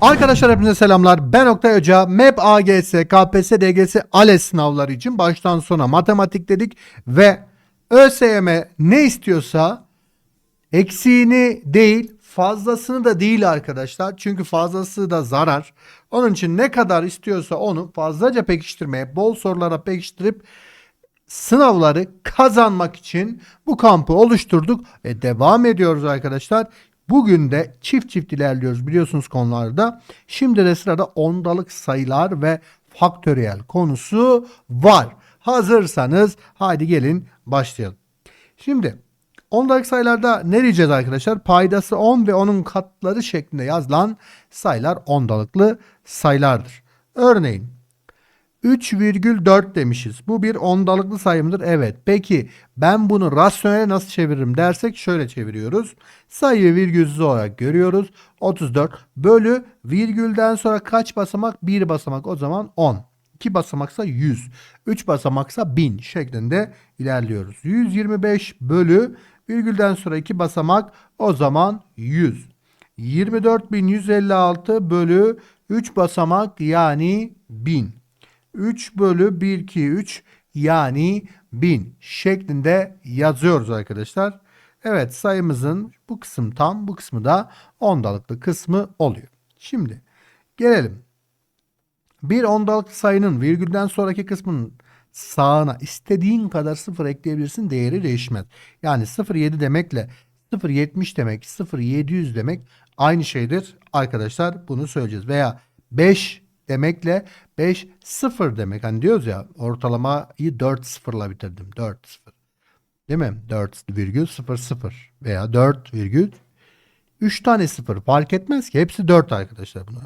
Arkadaşlar hepinize selamlar. Ben Oktay Hoca. MEP AGS, KPSS, DGS, ALES sınavları için baştan sona matematik dedik ve ÖSYM ne istiyorsa eksiğini değil fazlasını da değil arkadaşlar. Çünkü fazlası da zarar. Onun için ne kadar istiyorsa onu fazlaca pekiştirmeye, bol sorulara pekiştirip sınavları kazanmak için bu kampı oluşturduk ve devam ediyoruz arkadaşlar. Bugün de çift çift ilerliyoruz biliyorsunuz konularda. Şimdi de sırada ondalık sayılar ve faktöriyel konusu var. Hazırsanız haydi gelin başlayalım. Şimdi ondalık sayılarda ne diyeceğiz arkadaşlar? Paydası 10 ve onun katları şeklinde yazılan sayılar ondalıklı sayılardır. Örneğin 3,4 demişiz. Bu bir ondalıklı sayı mıdır? Evet. Peki ben bunu rasyonel nasıl çeviririm dersek şöyle çeviriyoruz. Sayıyı virgülsüz olarak görüyoruz. 34 bölü virgülden sonra kaç basamak? 1 basamak o zaman 10. 2 basamaksa 100. 3 basamaksa 1000 şeklinde ilerliyoruz. 125 bölü virgülden sonra 2 basamak o zaman 100. 24.156 bölü 3 basamak yani 1000. 3 bölü 1, 2, 3 yani 1000 şeklinde yazıyoruz arkadaşlar. Evet sayımızın bu kısım tam bu kısmı da ondalıklı kısmı oluyor. Şimdi gelelim. Bir ondalıklı sayının virgülden sonraki kısmının sağına istediğin kadar sıfır ekleyebilirsin değeri değişmez. Yani 0,7 demekle 0,70 demek 0,700 demek aynı şeydir arkadaşlar bunu söyleyeceğiz. Veya 5 demekle 5 0 demek. Hani diyoruz ya ortalamayı 4 sıfırla bitirdim. 4 0. Değil mi? 4,00 veya 4 virgül 3 tane sıfır fark etmez ki. Hepsi 4 arkadaşlar bunlar.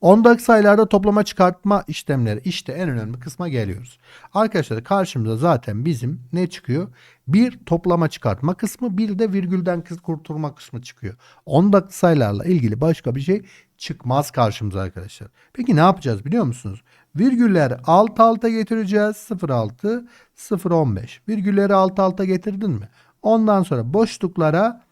Ondalık sayılarda toplama çıkartma işlemleri işte en önemli kısma geliyoruz. Arkadaşlar karşımıza zaten bizim ne çıkıyor? Bir toplama çıkartma kısmı bir de virgülden kurtulma kısmı çıkıyor. Ondalık sayılarla ilgili başka bir şey çıkmaz karşımıza arkadaşlar. Peki ne yapacağız biliyor musunuz? Virgülleri alt alta getireceğiz. 0,6, 0,15. Virgülleri alt alta getirdin mi? Ondan sonra boşluklara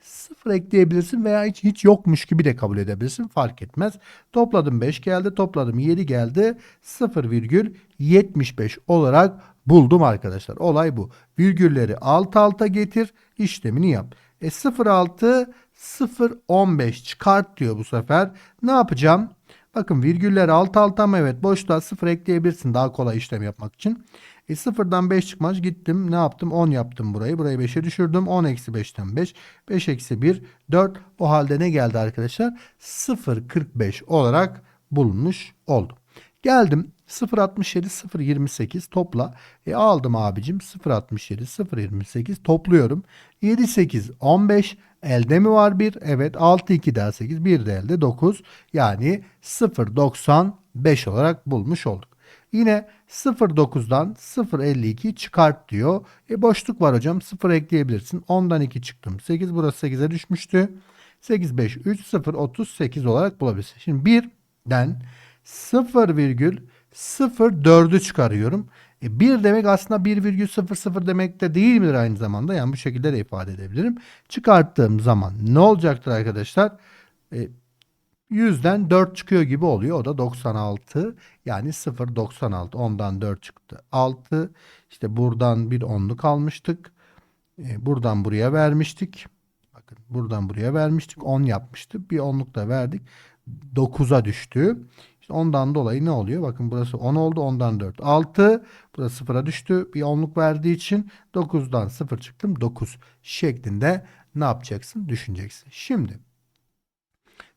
0 ekleyebilirsin veya hiç, hiç yokmuş gibi de kabul edebilirsin. Fark etmez. Topladım 5 geldi. Topladım 7 geldi. 0,75 olarak buldum arkadaşlar. Olay bu. Virgülleri alt alta getir. işlemini yap. E 0,6 0,15 çıkart diyor bu sefer. Ne yapacağım? Bakın virgüller alt alta mı? Evet boşluğa 0 ekleyebilirsin daha kolay işlem yapmak için. E sıfırdan 5 çıkmaz gittim ne yaptım 10 yaptım burayı burayı 5'e düşürdüm 10 eksi 5'ten 5 5 eksi 1 4 o halde ne geldi arkadaşlar 0.45 olarak bulunmuş oldu. Geldim 0.67 0.28 topla e aldım abicim 0.67 0.28 topluyorum 7 8 15 elde mi var 1 evet 6 2 daha 8 1 de elde 9 yani 0.95 olarak bulmuş olduk. Yine 0.9'dan 0.52 çıkart diyor. E boşluk var hocam. 0 ekleyebilirsin. 10'dan 2 çıktım. 8 burası 8'e düşmüştü. 8 5 3 0 38 olarak bulabilirsin. Şimdi 1'den 0,04'ü çıkarıyorum. E 1 demek aslında 1,00 demek de değil midir aynı zamanda? Yani bu şekilde de ifade edebilirim. Çıkarttığım zaman ne olacaktır arkadaşlar? E, 100'den 4 çıkıyor gibi oluyor. O da 96. Yani 0.96. 10'dan 4 çıktı. 6. İşte buradan bir onluk almıştık. E, buradan buraya vermiştik. Bakın buradan buraya vermiştik. 10 yapmıştık. Bir onluk da verdik. 9'a düştü. İşte ondan dolayı ne oluyor? Bakın burası 10 oldu. Ondan 4. 6. Burası 0'a düştü. Bir onluk verdiği için 9'dan 0 çıktım. 9 şeklinde ne yapacaksın? Düşüneceksin. Şimdi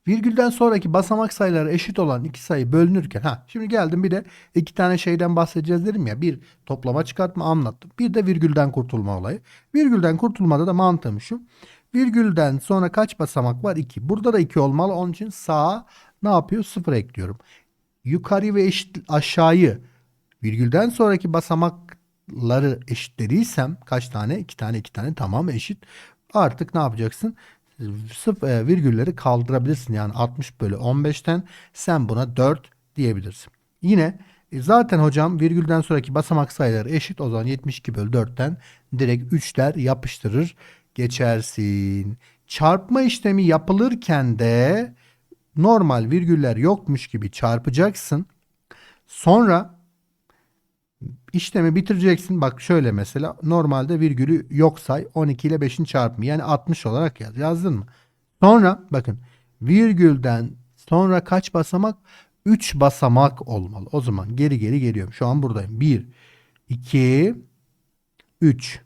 Virgülden sonraki basamak sayıları eşit olan iki sayı bölünürken ha şimdi geldim bir de iki tane şeyden bahsedeceğiz dedim ya. Bir toplama çıkartma anlattım. Bir de virgülden kurtulma olayı. Virgülden kurtulmada da mantığım şu. Virgülden sonra kaç basamak var? 2. Burada da 2 olmalı. Onun için sağa ne yapıyor? 0 ekliyorum. Yukarı ve eşit aşağıyı virgülden sonraki basamakları eşitlediysem kaç tane? 2 tane 2 tane tamam eşit. Artık ne yapacaksın? sıfır e, virgülleri kaldırabilirsin. Yani 60 bölü 15'ten sen buna 4 diyebilirsin. Yine e, zaten hocam virgülden sonraki basamak sayıları eşit. O zaman 72 bölü 4'ten direkt 3'ler yapıştırır geçersin. Çarpma işlemi yapılırken de normal virgüller yokmuş gibi çarpacaksın. Sonra işlemi bitireceksin. Bak şöyle mesela normalde virgülü yok say 12 ile 5'in çarpımı yani 60 olarak yaz. Yazdın mı? Sonra bakın virgülden sonra kaç basamak? 3 basamak olmalı. O zaman geri geri geliyorum. Şu an buradayım. 1, 2, 3.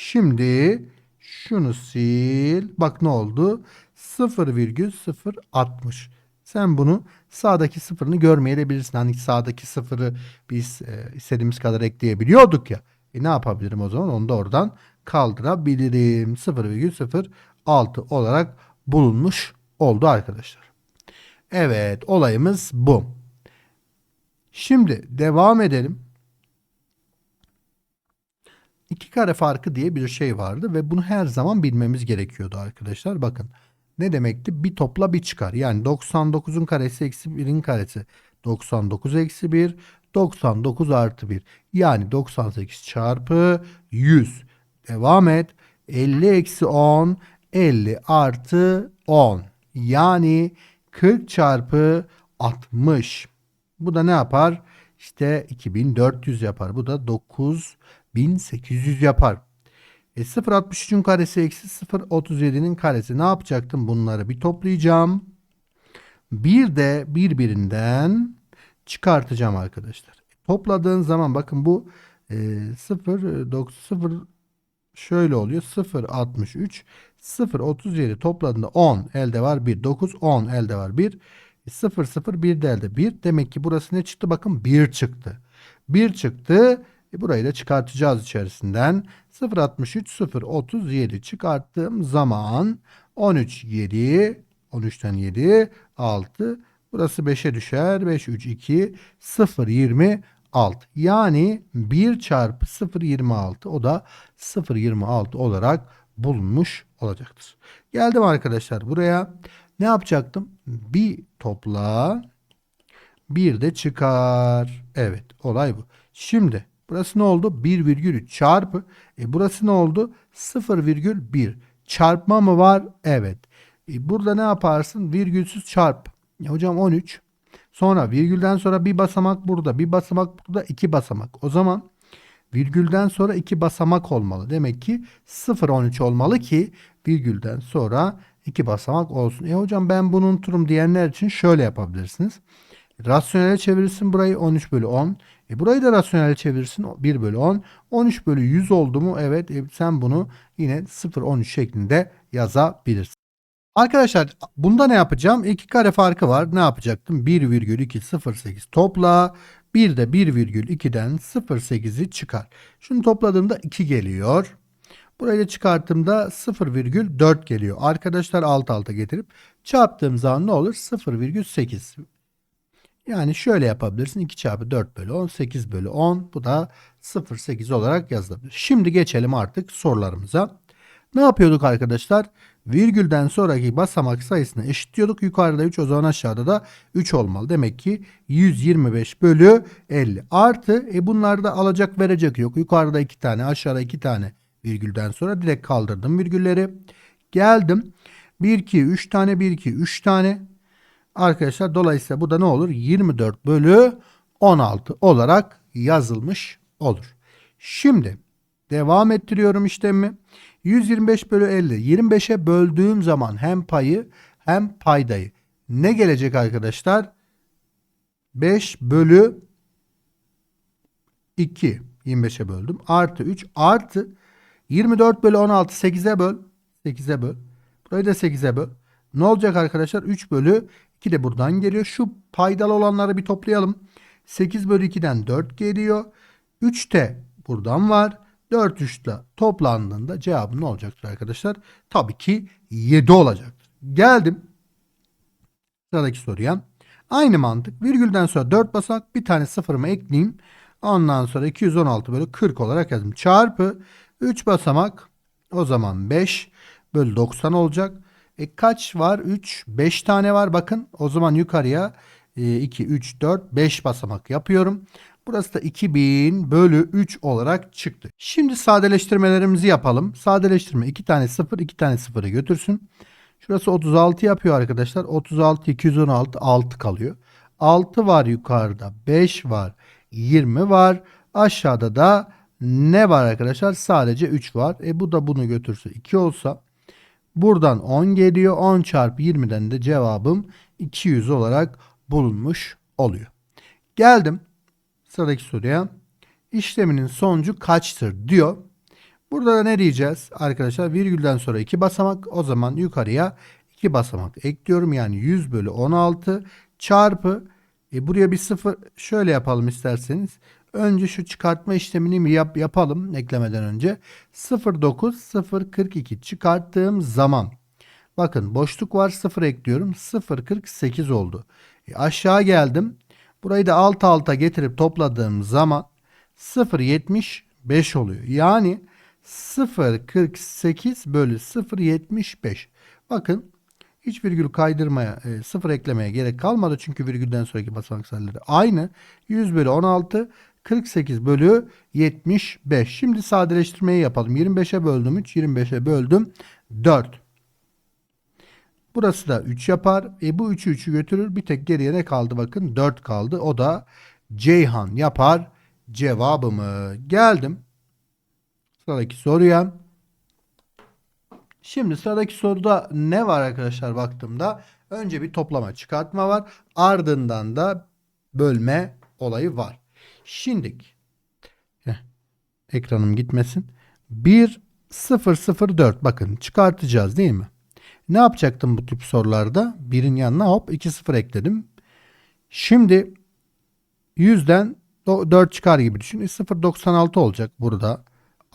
Şimdi şunu sil. Bak ne oldu? 0,060. Sen bunu sağdaki sıfırını görmeyebilirsin. Hani sağdaki sıfırı biz e, istediğimiz kadar ekleyebiliyorduk ya. E ne yapabilirim o zaman? Onu da oradan kaldırabilirim. 0,06 olarak bulunmuş oldu arkadaşlar. Evet olayımız bu. Şimdi devam edelim. İki kare farkı diye bir şey vardı ve bunu her zaman bilmemiz gerekiyordu arkadaşlar. Bakın ne demekti? Bir topla bir çıkar. Yani 99'un karesi eksi 1'in karesi. 99 eksi 1. 99 artı 1. Yani 98 çarpı 100. Devam et. 50 eksi 10. 50 artı 10. Yani 40 çarpı 60. Bu da ne yapar? İşte 2400 yapar. Bu da 9800 yapar. E 0.63'ün karesi eksi 0.37'nin karesi. Ne yapacaktım? Bunları bir toplayacağım. Bir de birbirinden çıkartacağım arkadaşlar. Topladığın zaman bakın bu e, 0, 0 şöyle oluyor. 0.63 0.37 topladığında 10 elde var 1. 9 10 elde var 1. 0 0 1 de elde 1. Demek ki burası ne çıktı? Bakın 1 çıktı. 1 çıktı. E burayı da çıkartacağız içerisinden. 0.63 0.37 çıkarttığım zaman 13 7 13'ten 7 6 burası 5'e düşer. 5 3 2 0 26. Yani 1 çarpı 0 26 o da 0 26 olarak bulunmuş olacaktır. Geldim arkadaşlar buraya. Ne yapacaktım? Bir topla bir de çıkar. Evet olay bu. Şimdi burası ne oldu? 1,3 çarpı. E burası ne oldu? 0,1. Çarpma mı var? Evet. E burada ne yaparsın? Virgülsüz çarp. E hocam 13. Sonra virgülden sonra bir basamak burada. Bir basamak burada. iki basamak. O zaman virgülden sonra iki basamak olmalı. Demek ki 0,13 olmalı ki virgülden sonra iki basamak olsun. E hocam ben bunu unuturum diyenler için şöyle yapabilirsiniz. Rasyonele çevirirsin burayı 13 bölü 10. E burayı da rasyonele çevirirsin 1 bölü 10. 13 bölü 100 oldu mu? Evet e, sen bunu yine 0-13 şeklinde yazabilirsin. Arkadaşlar bunda ne yapacağım? İki kare farkı var. Ne yapacaktım? 1,208 topla. Bir de 1,2'den 0,8'i çıkar. Şunu topladığımda 2 geliyor. Burayı da çıkarttığımda 0,4 geliyor. Arkadaşlar alt alta getirip çarptığım zaman ne olur? 0,8. Yani şöyle yapabilirsin. 2 çarpı 4 bölü 10, 8 bölü 10. Bu da 0,8 olarak yazılabilir. Şimdi geçelim artık sorularımıza. Ne yapıyorduk arkadaşlar? Virgülden sonraki basamak sayısını eşitliyorduk. Yukarıda 3 o zaman aşağıda da 3 olmalı. Demek ki 125 bölü 50 artı e bunlarda alacak verecek yok. Yukarıda 2 tane aşağıda 2 tane virgülden sonra direkt kaldırdım virgülleri. Geldim. 1 2 3 tane 1 2 3 tane. Arkadaşlar dolayısıyla bu da ne olur? 24 bölü 16 olarak yazılmış olur. Şimdi devam ettiriyorum işlemi. 125 bölü 50. 25'e böldüğüm zaman hem payı hem paydayı. Ne gelecek arkadaşlar? 5 bölü 2. 25'e böldüm. Artı 3 artı 24 bölü 16 8'e böl. 8'e böl. Burayı da 8'e böl. Ne olacak arkadaşlar? 3 bölü 2 de buradan geliyor. Şu paydalı olanları bir toplayalım. 8 bölü 2'den 4 geliyor. 3 de buradan var. 4 3'le toplandığında cevabı ne olacaktır arkadaşlar? Tabii ki 7 olacaktır. Geldim. Sıradaki soruya. Aynı mantık. Virgülden sonra 4 basamak bir tane sıfırımı ekleyeyim. Ondan sonra 216 bölü 40 olarak yazdım. Çarpı 3 basamak o zaman 5 bölü 90 olacak. E kaç var? 3, 5 tane var bakın. O zaman yukarıya 2, 3, 4, 5 basamak yapıyorum. Burası da 2000 bölü 3 olarak çıktı. Şimdi sadeleştirmelerimizi yapalım. Sadeleştirme 2 tane 0, 2 tane 0'ı götürsün. Şurası 36 yapıyor arkadaşlar. 36 216 6 kalıyor. 6 var yukarıda. 5 var. 20 var. Aşağıda da ne var arkadaşlar? Sadece 3 var. E bu da bunu götürse 2 olsa buradan 10 geliyor. 10 çarpı 20'den de cevabım 200 olarak bulunmuş oluyor. Geldim sıradaki soruya. İşleminin sonucu kaçtır diyor. Burada da ne diyeceğiz arkadaşlar? Virgülden sonra 2 basamak o zaman yukarıya 2 basamak ekliyorum. Yani 100 bölü 16 çarpı e buraya bir sıfır şöyle yapalım isterseniz. Önce şu çıkartma işlemini mi yap, yapalım eklemeden önce. 0,9 0,42 çıkarttığım zaman bakın boşluk var 0 ekliyorum. 0,48 oldu. E aşağı geldim. Burayı da alt alta getirip topladığım zaman 0,75 oluyor. Yani 0,48 bölü 0,75. Bakın hiç virgül kaydırmaya, e, sıfır eklemeye gerek kalmadı. Çünkü virgülden sonraki basamak sayıları aynı. 100 bölü 16, 48 bölü 75. Şimdi sadeleştirmeyi yapalım. 25'e böldüm 3, 25'e böldüm 4. Burası da 3 yapar. E bu 3'ü 3'ü götürür. Bir tek geriye ne kaldı bakın 4 kaldı. O da Ceyhan yapar cevabımı. Geldim. Sıradaki soruya. Şimdi sıradaki soruda ne var arkadaşlar baktığımda? Önce bir toplama çıkartma var. Ardından da bölme olayı var. Şimdi ekranım gitmesin. 1 0 0 4 bakın çıkartacağız değil mi? Ne yapacaktım bu tip sorularda? 1'in yanına hop 2 0 ekledim. Şimdi 100'den 4 çıkar gibi düşün. 0.96 olacak burada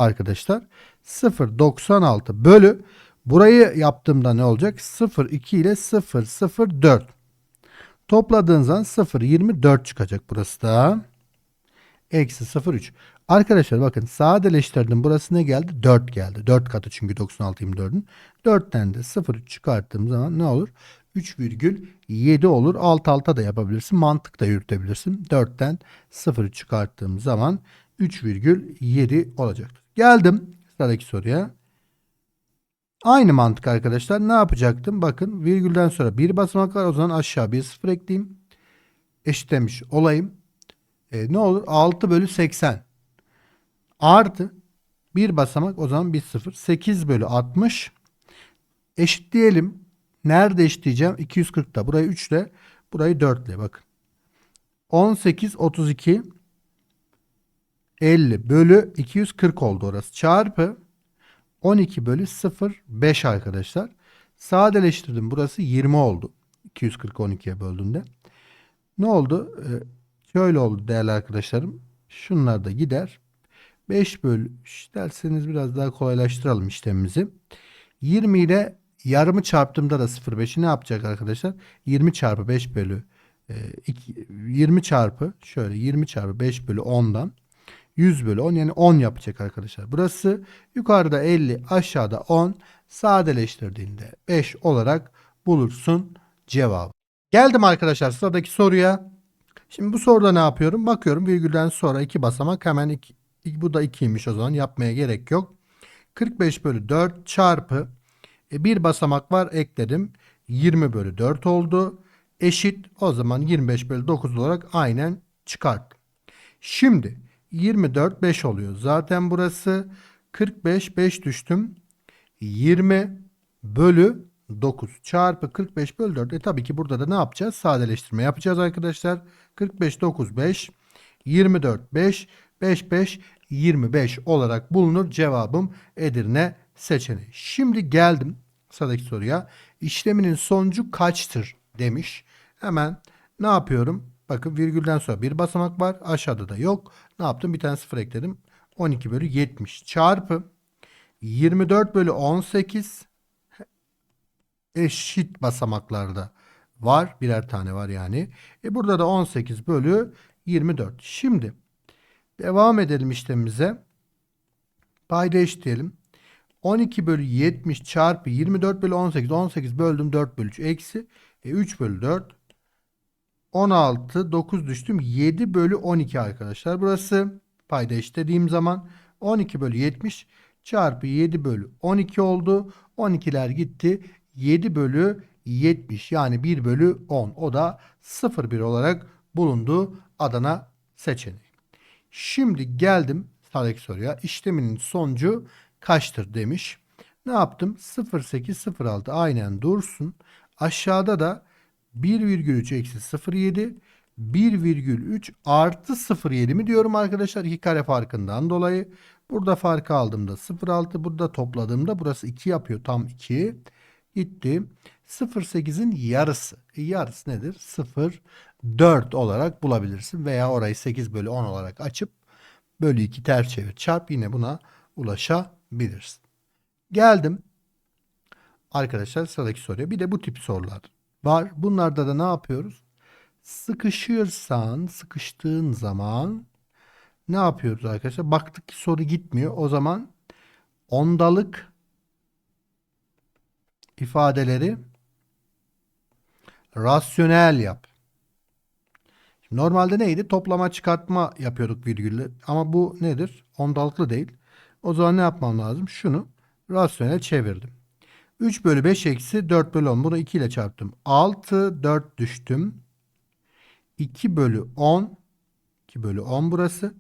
arkadaşlar. 0.96 bölü burayı yaptığımda ne olacak? 0.2 ile 0.04 topladığın zaman 0.24 çıkacak burası da. Eksi 0.3. Arkadaşlar bakın sadeleştirdim. Burası ne geldi? 4 geldi. 4 katı çünkü 96 24'ün. 4'ten de 0.3 çıkarttığım zaman ne olur? 3,7 olur. Alt alta da yapabilirsin. Mantık da yürütebilirsin. 4'ten 0 çıkarttığım zaman 3,7 olacaktır. Geldim sıradaki soruya. Aynı mantık arkadaşlar. Ne yapacaktım? Bakın virgülden sonra bir basamak var. O zaman aşağı bir sıfır ekleyeyim. Eşitlemiş olayım. E, ne olur? 6 bölü 80. Artı bir basamak o zaman bir sıfır. 8 bölü 60. Eşitleyelim. Nerede eşitleyeceğim? 240'da. Burayı 3 ile burayı 4 ile bakın. 18 32 50 bölü 240 oldu orası. Çarpı 12 bölü 0 5 arkadaşlar. Sadeleştirdim. Burası 20 oldu. 240 12'ye böldüğünde. Ne oldu? Ee, şöyle oldu değerli arkadaşlarım. Şunlar da gider. 5 bölü derseniz biraz daha kolaylaştıralım işlemimizi. 20 ile yarımı çarptığımda da 0,5'i ne yapacak arkadaşlar? 20 çarpı 5 bölü e, 2, 20 çarpı şöyle 20 çarpı 5 bölü 10'dan 100 bölü 10 yani 10 yapacak arkadaşlar. Burası yukarıda 50 aşağıda 10 sadeleştirdiğinde 5 olarak bulursun cevabı. Geldim arkadaşlar sıradaki soruya. Şimdi bu soruda ne yapıyorum? Bakıyorum virgülden sonra iki basamak hemen iki, bu da 2'ymiş o zaman yapmaya gerek yok. 45 bölü 4 çarpı e, bir basamak var ekledim. 20 bölü 4 oldu. Eşit o zaman 25 bölü 9 olarak aynen çıkarttım. Şimdi 24 5 oluyor. Zaten burası 45 5 düştüm. 20 bölü 9 çarpı 45 bölü 4. E tabii ki burada da ne yapacağız? Sadeleştirme yapacağız arkadaşlar. 45 9 5 24 5 5 5 25 olarak bulunur. Cevabım Edirne seçeneği. Şimdi geldim sıradaki soruya. İşleminin sonucu kaçtır demiş. Hemen ne yapıyorum? Bakın virgülden sonra bir basamak var. Aşağıda da yok. Ne yaptım? Bir tane sıfır ekledim. 12 bölü 70 çarpı 24 bölü 18 eşit basamaklarda var. Birer tane var yani. E burada da 18 bölü 24. Şimdi devam edelim işlemimize. Payda eşitleyelim. 12 bölü 70 çarpı 24 bölü 18. 18 böldüm 4 bölü 3 eksi. E 3 bölü 4 16, 9 düştüm. 7 bölü 12 arkadaşlar. Burası payda eşitlediğim zaman 12 bölü 70 çarpı 7 bölü 12 oldu. 12'ler gitti. 7 bölü 70 yani 1 bölü 10. O da 0,1 olarak bulundu Adana seçeneği. Şimdi geldim sonraki soruya. İşleminin sonucu kaçtır demiş. Ne yaptım? 0,806 aynen dursun. Aşağıda da 1,3 eksi 0,7 1,3 artı 0,7 mi diyorum arkadaşlar? 2 kare farkından dolayı. Burada farkı aldığımda 0,6 burada topladığımda burası 2 yapıyor. Tam 2. Gitti. 0,8'in yarısı. E yarısı nedir? 0,4 olarak bulabilirsin. Veya orayı 8 bölü 10 olarak açıp bölü 2 ters çevir çarp yine buna ulaşabilirsin. Geldim. Arkadaşlar sıradaki soruya. Bir de bu tip sorular var. Bunlarda da ne yapıyoruz? Sıkışırsan, sıkıştığın zaman ne yapıyoruz arkadaşlar? Baktık ki soru gitmiyor. O zaman ondalık ifadeleri rasyonel yap. Şimdi normalde neydi? Toplama çıkartma yapıyorduk virgülle. Ama bu nedir? Ondalıklı değil. O zaman ne yapmam lazım? Şunu rasyonel çevirdim. 3 bölü 5 eksi 4 bölü 10. Bunu 2 ile çarptım. 6, 4 düştüm. 2 bölü 10. 2 bölü 10 burası.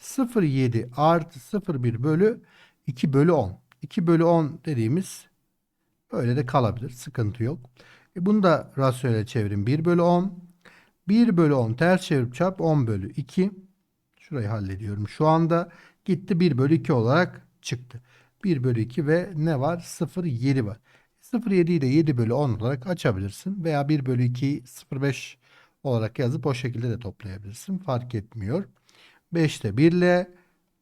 0,7 artı 0,1 bölü 2 bölü 10. 2 bölü 10 dediğimiz böyle de kalabilir. Sıkıntı yok. E bunu da rasyonel çevirin. 1 bölü 10. 1 bölü 10 ters çevirip çarp 10 bölü 2. Şurayı hallediyorum. Şu anda gitti 1 bölü 2 olarak çıktı. 1 bölü 2 ve ne var? 0,7 var. 0,7'yi de 7 bölü 10 olarak açabilirsin. Veya 1 bölü 2'yi 0,5 olarak yazıp o şekilde de toplayabilirsin. Fark etmiyor. 5'te 1 ile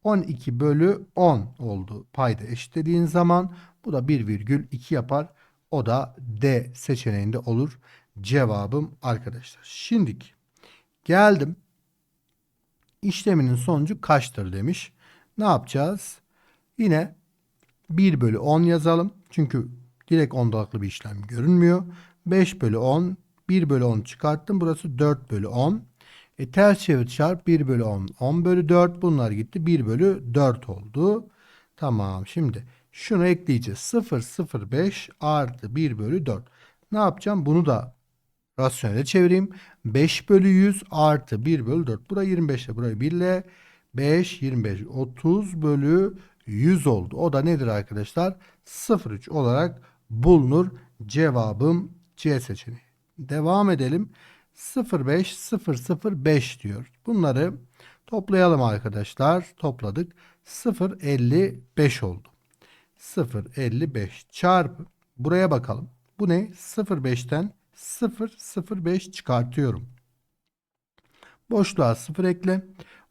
12 bölü 10 oldu. Payda eşitlediğin zaman bu da 1,2 yapar. O da D seçeneğinde olur. Cevabım arkadaşlar. Şimdiki geldim. İşleminin sonucu kaçtır demiş. Ne yapacağız? Yine 1 bölü 10 yazalım. Çünkü direkt ondalıklı bir işlem görünmüyor. 5 bölü 10. 1 bölü 10 çıkarttım. Burası 4 bölü 10. E, ters çevir çarp 1 bölü 10. 10 bölü 4 bunlar gitti. 1 bölü 4 oldu. Tamam şimdi şunu ekleyeceğiz. 0 0 5 artı 1 bölü 4. Ne yapacağım? Bunu da rasyonele çevireyim. 5 bölü 100 artı 1 bölü 4. Burayı 25 ile burayı 1 ile 5 25 30 bölü 100 oldu. O da nedir arkadaşlar? 0,3 olarak bulunur. Cevabım C seçeneği. Devam edelim. 0,5 0,05 diyor. Bunları toplayalım arkadaşlar. Topladık. 0,55 oldu. 0,55 çarpı buraya bakalım. Bu ne? 0,5'ten 0,05 çıkartıyorum. Boşluğa 0 ekle.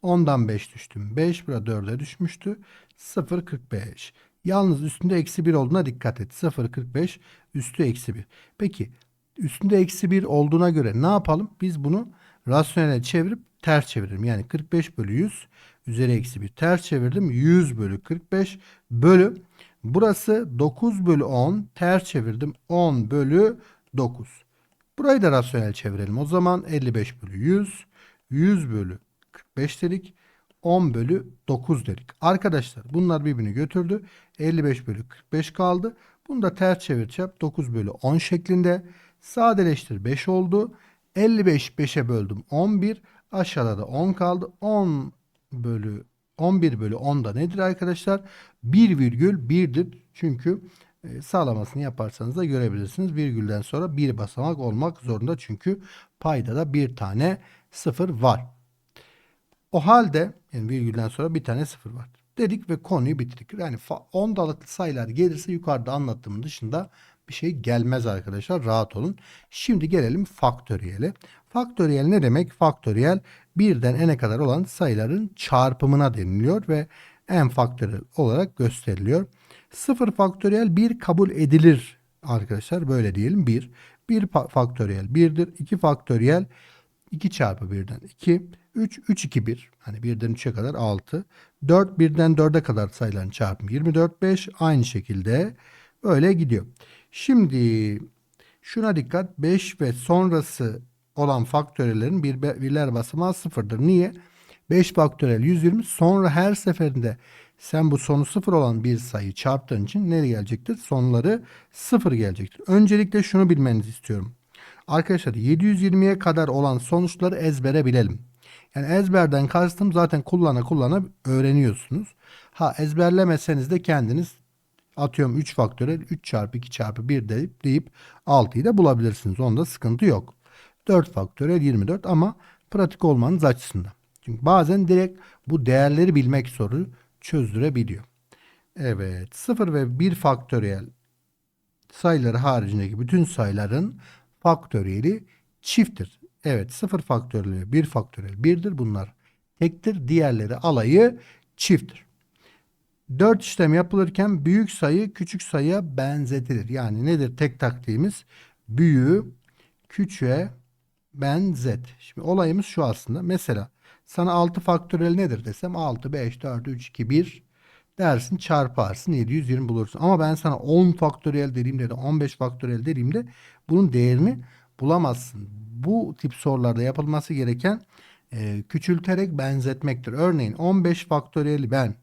10'dan 5 düştüm. 5 burada 4'e düşmüştü. 0,45. Yalnız üstünde eksi 1 olduğuna dikkat et. 0,45 üstü eksi 1. Peki üstünde eksi 1 olduğuna göre ne yapalım? Biz bunu rasyonel çevirip ters çevirelim. Yani 45 bölü 100 üzeri eksi 1 ters çevirdim. 100 bölü 45 bölü burası 9 bölü 10 ters çevirdim. 10 bölü 9. Burayı da rasyonel çevirelim. O zaman 55 bölü 100 100 bölü 45 dedik. 10 bölü 9 dedik. Arkadaşlar bunlar birbirini götürdü. 55 bölü 45 kaldı. Bunu da ters çevir çarp 9 bölü 10 şeklinde. Sadeleştir 5 oldu. 55 5'e böldüm 11. Aşağıda da 10 kaldı. 10 bölü 11 bölü 10 da nedir arkadaşlar? 1,1'dir. Çünkü e, sağlamasını yaparsanız da görebilirsiniz. Virgülden sonra bir basamak olmak zorunda. Çünkü payda da bir tane sıfır var. O halde yani virgülden sonra bir tane sıfır var. Dedik ve konuyu bitirdik. Yani ondalıklı sayılar gelirse yukarıda anlattığım dışında bir şey gelmez arkadaşlar. Rahat olun. Şimdi gelelim faktöriyele. Faktöriyel ne demek? Faktöriyel birden n'e kadar olan sayıların çarpımına deniliyor ve n faktöriyel olarak gösteriliyor. 0 faktöriyel 1 kabul edilir arkadaşlar. Böyle diyelim 1. 1 faktöriyel 1'dir. 2 faktöriyel 2 çarpı 1'den 2. 3, 3, 2, 1. Hani 1'den 3'e kadar 6. 4, 1'den 4'e kadar sayıların çarpımı 24, 5. Aynı şekilde öyle gidiyor. Şimdi şuna dikkat. 5 ve sonrası olan faktörelerin bir, birler basamağı sıfırdır. Niye? 5 faktörel 120 sonra her seferinde Sen bu sonu sıfır olan bir sayı çarptığın için nereye gelecektir? Sonları sıfır gelecektir. Öncelikle şunu bilmenizi istiyorum. Arkadaşlar 720'ye kadar olan sonuçları ezbere bilelim. Yani ezberden kastım zaten kullana kullana öğreniyorsunuz. Ha ezberlemeseniz de kendiniz atıyorum 3 faktörel 3 çarpı 2 çarpı 1 deyip, deyip 6'yı da bulabilirsiniz. Onda sıkıntı yok. 4 faktörel 24 ama pratik olmanız açısından. Çünkü bazen direkt bu değerleri bilmek soru çözdürebiliyor. Evet 0 ve 1 faktöriyel sayıları haricindeki bütün sayıların faktöriyeli çifttir. Evet 0 faktöriyel ve 1 faktöriyel 1'dir. Bunlar tektir. Diğerleri alayı çifttir. 4 işlem yapılırken büyük sayı küçük sayıya benzetilir. Yani nedir tek taktiğimiz? Büyüğü küçüğe benzet. Şimdi olayımız şu aslında. Mesela sana 6 faktöriyel nedir desem 6, 5, 4, 3, 2, 1 dersin çarparsın 720 bulursun. Ama ben sana 10 faktöriyel dediğimde de 15 faktöriyel dediğimde bunun değerini bulamazsın. Bu tip sorularda yapılması gereken e, küçülterek benzetmektir. Örneğin 15 faktöriyeli ben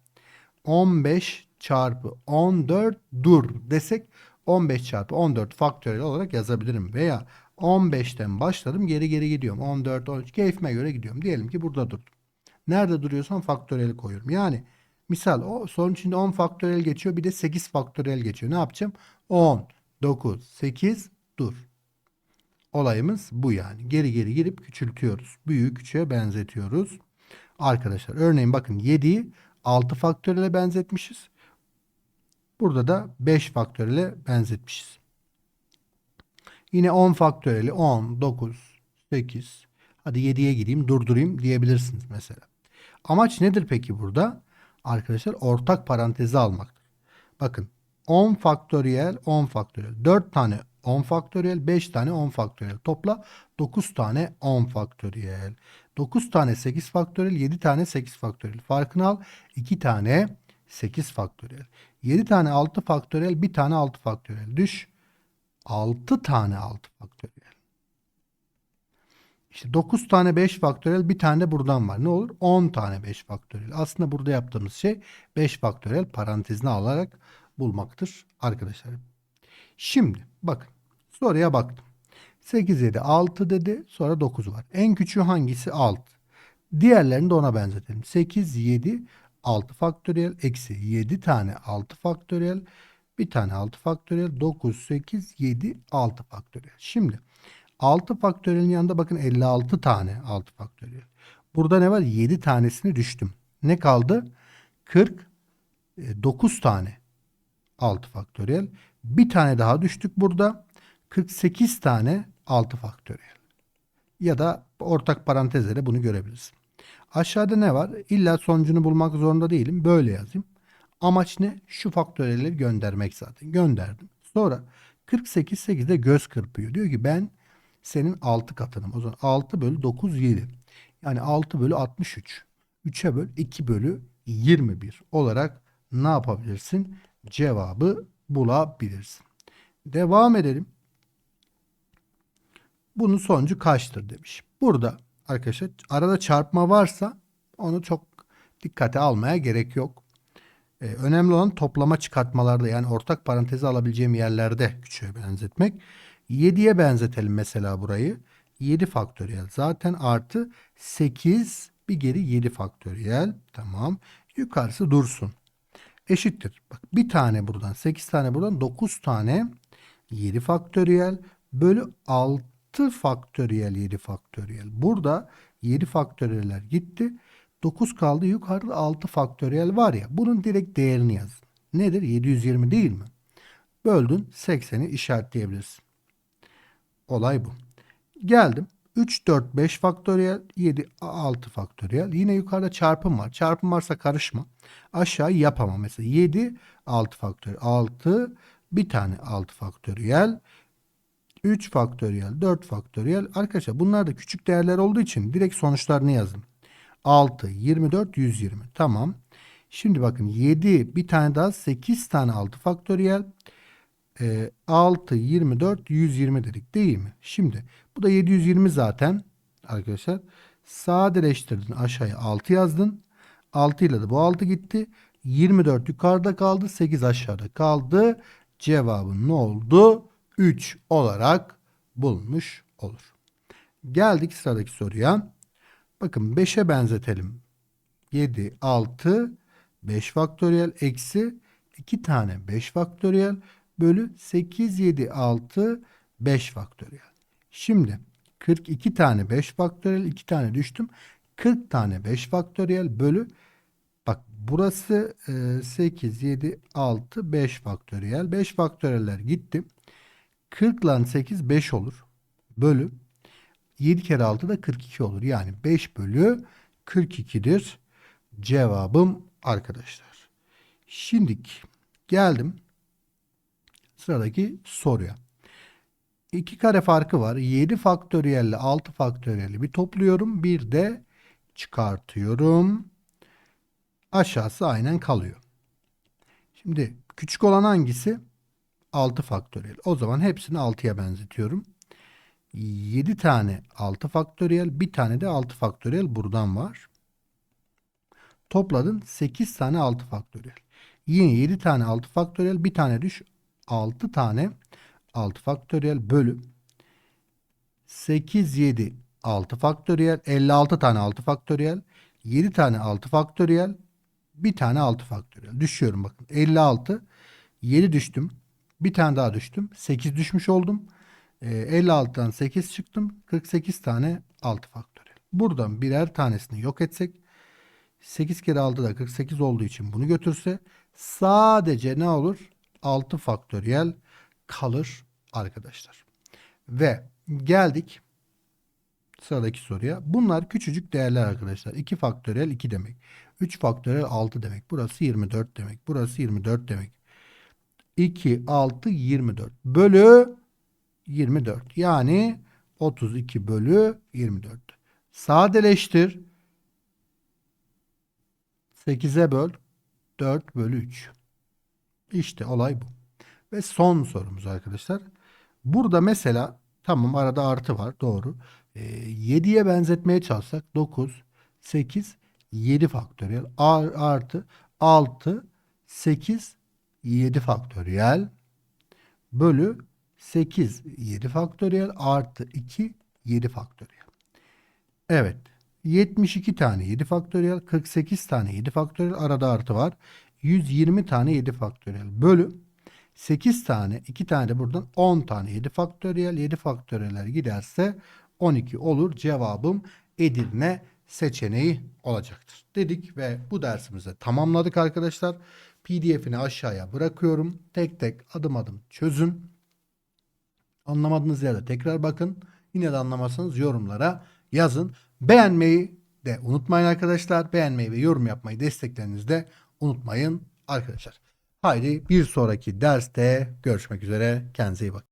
15 çarpı 14 dur desek 15 çarpı 14 faktöriyel olarak yazabilirim. Veya 15'ten başladım geri geri gidiyorum. 14, 13 keyfime göre gidiyorum. Diyelim ki burada durdum. Nerede duruyorsam faktöriyeli koyuyorum. Yani misal o sorun içinde 10 faktöriyel geçiyor bir de 8 faktöriyel geçiyor. Ne yapacağım? 10, 9, 8 dur. Olayımız bu yani. Geri geri girip küçültüyoruz. Büyüğü küçüğe benzetiyoruz. Arkadaşlar örneğin bakın 7'yi 6 faktöriyele benzetmişiz. Burada da 5 faktöriyele benzetmişiz. Yine 10 faktöriyeli 10, 9, 8. Hadi 7'ye gideyim durdurayım diyebilirsiniz mesela. Amaç nedir peki burada? Arkadaşlar ortak parantezi almaktır. Bakın 10 faktöriyel 10 faktöriyel 4 tane 10 faktöriyel 5 tane 10 faktöriyel topla 9 tane 10 faktöriyel 9 tane 8 faktöriyel 7 tane 8 faktöriyel farkını al 2 tane 8 faktöriyel 7 tane 6 faktöriyel 1 tane 6 faktöriyel düş 6 tane 6 faktöriyel işte 9 tane 5 faktöriyel bir tane de buradan var. Ne olur? 10 tane 5 faktöriyel. Aslında burada yaptığımız şey 5 faktöriyel parantezine alarak bulmaktır arkadaşlar. Şimdi bakın soruya baktım. 8 7 6 dedi sonra 9 var. En küçüğü hangisi? 6. Diğerlerini de ona benzetelim. 8 7 6 faktöriyel eksi 7 tane 6 faktöriyel bir tane 6 faktöriyel 9 8 7 6 faktöriyel. Şimdi 6 faktöriyelin yanında bakın 56 tane 6 faktöriyel. Burada ne var? 7 tanesini düştüm. Ne kaldı? 49 tane 6 faktöriyel. Bir tane daha düştük burada. 48 tane 6 faktöriyel. Ya da ortak parantezlere bunu görebilirsin. Aşağıda ne var? İlla sonucunu bulmak zorunda değilim. Böyle yazayım. Amaç ne? Şu faktöriyelleri göndermek zaten. Gönderdim. Sonra 48 8'de göz kırpıyor. Diyor ki ben senin 6 katınım. O zaman 6 bölü 9 7. Yani 6 bölü 63. 3'e böl 2 bölü 21 olarak ne yapabilirsin? Cevabı bulabilirsin. Devam edelim. Bunun sonucu kaçtır demiş. Burada arkadaşlar arada çarpma varsa onu çok dikkate almaya gerek yok. Ee, önemli olan toplama çıkartmalarda yani ortak parantezi alabileceğim yerlerde küçüğe benzetmek. 7'ye benzetelim mesela burayı. 7 faktöriyel zaten artı 8 bir geri 7 faktöriyel. Tamam. Yukarısı dursun. Eşittir. Bak bir tane buradan 8 tane buradan 9 tane 7 faktöriyel bölü 6 faktöriyel 7 faktöriyel. Burada 7 faktöriyeller gitti. 9 kaldı. Yukarıda 6 faktöriyel var ya. Bunun direkt değerini yazın. Nedir? 720 değil mi? Böldün 80'i işaretleyebilirsin. Olay bu. Geldim. 3, 4, 5 faktöriyel, 7, 6 faktöriyel. Yine yukarıda çarpım var. Çarpım varsa karışma. Aşağı yapamam. Mesela 7, 6 faktöriyel. 6, bir tane 6 faktöriyel. 3 faktöriyel, 4 faktöriyel. Arkadaşlar bunlar da küçük değerler olduğu için direkt sonuçlarını yazdım. 6, 24, 120. Tamam. Şimdi bakın 7, bir tane daha 8 tane 6 faktöriyel. 6, 24, 120 dedik değil mi? Şimdi bu da 720 zaten arkadaşlar. Sadeleştirdin aşağıya 6 yazdın. 6 ile de bu 6 gitti. 24 yukarıda kaldı. 8 aşağıda kaldı. Cevabın ne oldu? 3 olarak bulmuş olur. Geldik sıradaki soruya. Bakın 5'e benzetelim. 7, 6, 5 faktöriyel eksi 2 tane 5 faktöriyel bölü 8, 7, 6, 5 faktöriyel. Şimdi 42 tane 5 faktöriyel 2 tane düştüm. 40 tane 5 faktöriyel bölü bak burası e, 8, 7, 6, 5 faktöriyel. 5 faktöriyeller gitti. 40 ile 8 5 olur. Bölü 7 kere 6 da 42 olur. Yani 5 bölü 42'dir. Cevabım arkadaşlar. Şimdi geldim sıradaki soruya. 2 kare farkı var. 7 faktöriyelle 6 faktöriyeli bir topluyorum. Bir de çıkartıyorum. Aşağısı aynen kalıyor. Şimdi küçük olan hangisi? 6 faktöriyel. O zaman hepsini 6'ya benzetiyorum. 7 tane 6 faktöriyel, bir tane de 6 faktöriyel buradan var. Topladın 8 tane 6 faktöriyel. Yine 7 tane 6 faktöriyel, bir tane düş 6 tane 6 faktöriyel bölü 8 7 6 faktöriyel 56 tane 6 faktöriyel 7 tane 6 faktöriyel bir tane 6 faktöriyel. Düşüyorum bakın. 56 7 düştüm. Bir tane daha düştüm. 8 düşmüş oldum. Ee, 56'dan 8 çıktım. 48 tane 6 faktöriyel. Buradan birer tanesini yok etsek 8 kere 6 da 48 olduğu için bunu götürse sadece ne olur? 6 faktöriyel kalır arkadaşlar. Ve geldik sıradaki soruya. Bunlar küçücük değerler arkadaşlar. 2 faktöriyel 2 demek. 3 faktöriyel 6 demek. Burası 24 demek. Burası 24 demek. 2, 6, 24 bölü 24. Yani 32 bölü 24. Sadeleştir. 8'e böl. 4 bölü 3. İşte olay bu. Ve son sorumuz arkadaşlar. Burada mesela tamam arada artı var doğru. E, 7'ye benzetmeye çalışsak 9, 8, 7 faktöriyel ar- artı 6, 8, 7 faktöriyel bölü 8, 7 faktöriyel artı 2, 7 faktöriyel. Evet. 72 tane 7 faktöriyel, 48 tane 7 faktöriyel arada artı var. 120 tane 7 faktöriyel bölü 8 tane 2 tane de buradan 10 tane 7 faktöriyel 7 faktöriyeller giderse 12 olur. Cevabım Edirne seçeneği olacaktır. Dedik ve bu dersimizi tamamladık arkadaşlar. PDF'ini aşağıya bırakıyorum. Tek tek adım adım çözün. Anlamadığınız yerde tekrar bakın. Yine de anlamazsanız yorumlara yazın. Beğenmeyi de unutmayın arkadaşlar. Beğenmeyi ve yorum yapmayı desteklerinizi de unutmayın arkadaşlar. Haydi bir sonraki derste görüşmek üzere. Kendinize iyi bakın.